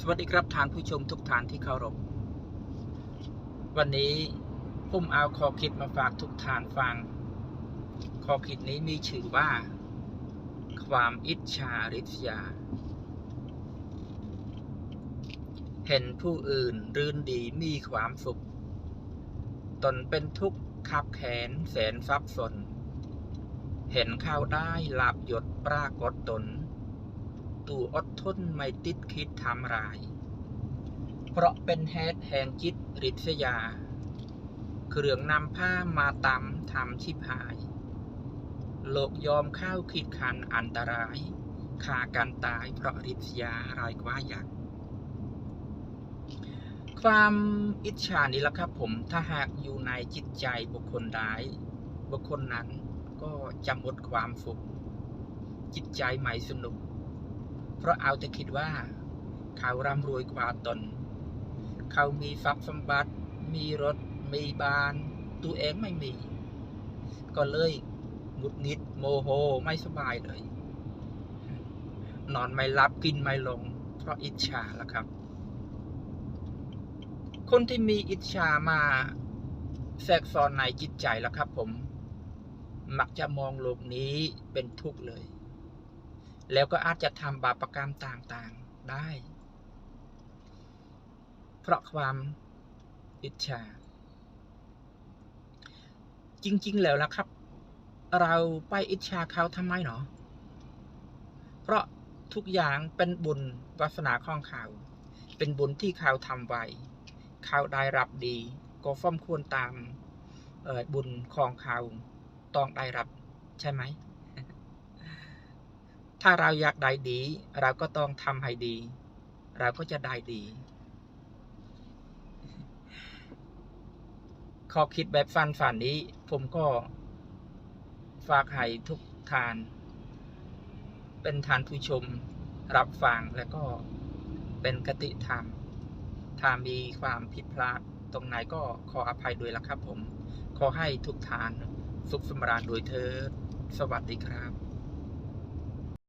สวัสดีครับท่านผู้ชมทุกท่านที่เคารพ วันนี้ผมเอาข้อคิดมาฝากทุกท่านฟัง ข้อคิดนี้มีชื่อว่า ความอิจฉาริษยา เห็นผู้อื่นรื่นดีมีความสุข ตนเป็นทุกข์ขับแขนแสนฟับสน เห็นข้าวได้ลาบหยศปรากฏตน อดทนไม่ติดคิดทำรายเพราะเป็นแฮดแห่งจิตริษยา เครื่องนำผ้ามาตำทำชิบหาย โลกยอมเข้าคิดคันอันตรายฆ่ากันตายเพราะริษยารายกว่ายักษ์ความอิจฉานี่แหละครับผม ถ้าหากอยู่ในจิตใจบุคคลใดบุคคลนั้นก็จะหมดความสุข จิตใจไม่สนุก เพราะเอาแต่คิดว่า เขาร่ำรวยกว่าตน เขามีทรัพย์สมบัติ มีรถ มีบ้าน ตัวเองไม่มี ก็เลยหงุดหงิดโมโหไม่สบายเลย นอนไม่หลับกินไม่ลง เพราะอิจฉาละครับ คนที่มีอิจฉามาแทรกซ้อนในจิตใจแล้วครับ ผม มักจะมองโลกนี้เป็นทุกข์เลย แล้วก็อาจจะทำบาปรกรรมต่างๆได้ เพราะความอิจฉา จริง ๆ แล้วนะครับ เราไปอิจฉาเขาทำไมเนาะเพราะทุกอย่างเป็นบุญวาสนาของเขา เป็นบุญที่เขาทำไว้ เขาได้รับดี ก็ฟ้อมควรตามบุญของเขาต้องได้รับใช่ไหม ถ้าเราอยากได้ดี เราก็ต้องทำให้ดี เราก็จะได้ดีข้อคิดแบบฟันฝันนี้ ผมก็ฝากให้ทุกทาน เป็นทานผู้ชมรับฟังและก็เป็นกติธรรม ถ้ามีความผิดพลาดตรงไหนก็ขออภัยด้วยละครับผม ขอให้ทุกทานสุขสำราญโดยเธอสวัสดีครับ